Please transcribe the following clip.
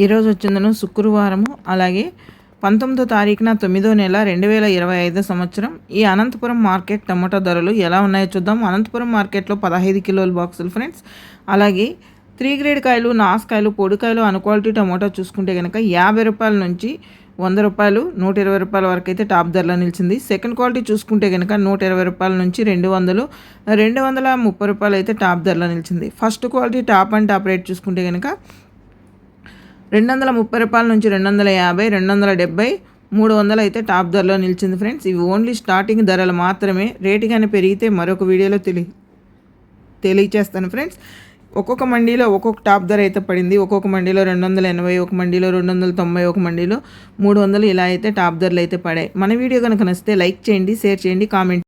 ఈరోజు వచ్చిందను శుక్రవారము అలాగే పంతొమ్మిదో తారీఖున తొమ్మిదో నెల రెండు వేల ఇరవై ఐదో సంవత్సరం. ఈ అనంతపురం మార్కెట్ టమాటా ధరలు ఎలా ఉన్నాయో చూద్దాం. అనంతపురం మార్కెట్లో పదహైదు కిలోల బాక్సులు ఫ్రెండ్స్. అలాగే త్రీ గ్రేడ్ కాయలు నాసుకాయలు పొడికాయలు అన్క్వాలిటీ టమోటా చూసుకుంటే కనుక యాభై రూపాయల నుంచి వంద రూపాయలు నూట ఇరవై రూపాయల వరకు అయితే టాప్ ధరలో నిలిచింది. సెకండ్ క్వాలిటీ చూసుకుంటే కనుక నూట ఇరవై రూపాయల నుంచి రెండు వందలు రెండు వందల ముప్పై రూపాయలు అయితే టాప్ ధరలో నిలిచింది. First quality top and top rate చూసుకుంటే కనుక రెండు వందల ముప్పై రూపాయల నుంచి రెండు వందల యాభై రెండు వందల డెబ్బై మూడు వందలు అయితే టాప్ ధరలో నిలిచింది ఫ్రెండ్స్. ఇవి ఓన్లీ స్టార్టింగ్ ధరలు మాత్రమే. రేటు కానీ పెరిగితే మరొక వీడియోలో తెలియ తెలియచేస్తాను ఫ్రెండ్స్. ఒక్కొక్క మండీలో ఒక్కొక్క టాప్ ధర అయితే పడింది. ఒక్కొక్క మండీలో రెండు వందల ఎనభై ఒక మండీలో రెండు వందల తొంభై ఒక మండీలో మూడు వందలు ఇలా అయితే టాప్ ధరలు అయితే పడాయి. మన వీడియో కనుక నచ్చితే లైక్ చేయండి షేర్ చేయండి కామెంట్